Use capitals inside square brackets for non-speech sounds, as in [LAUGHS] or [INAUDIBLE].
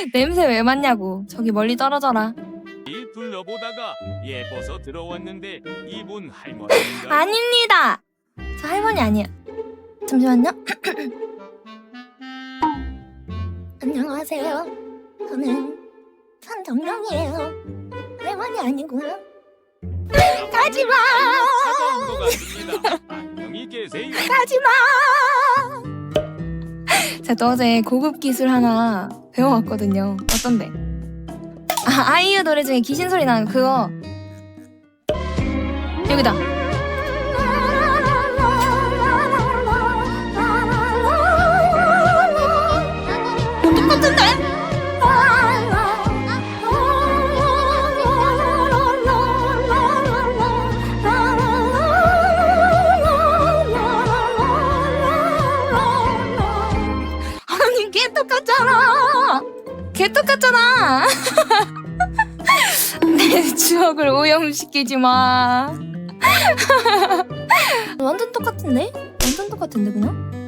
[LAUGHS] 냄새 왜 맡냐고. 저기 멀리 떨어져라. 이 둘러보다가 예뻐서 들어왔는데 이분 할머니인가? 아닙니다. 저 할머니 아니에요. 잠시만요. [CLEARS THROAT] 안녕하세요. 저는 천정명이에요. 할머니 아니고요. 가지마. 찾아온 것 같습니다. 안녕히 계세요. 가지마. 제가 또 어제 고급 기술 하나 배워왔거든요. 어떤데? 아, 아이유 노래 중에 귀신 소리 나는 그거. 여기다. 똑같은데? 아니 걔 똑같잖아. 걔 똑같잖아. [LAUGHS] 내 추억을 오염시키지 마. [LAUGHS] 완전 똑같은데? 완전 똑같은데 그냥?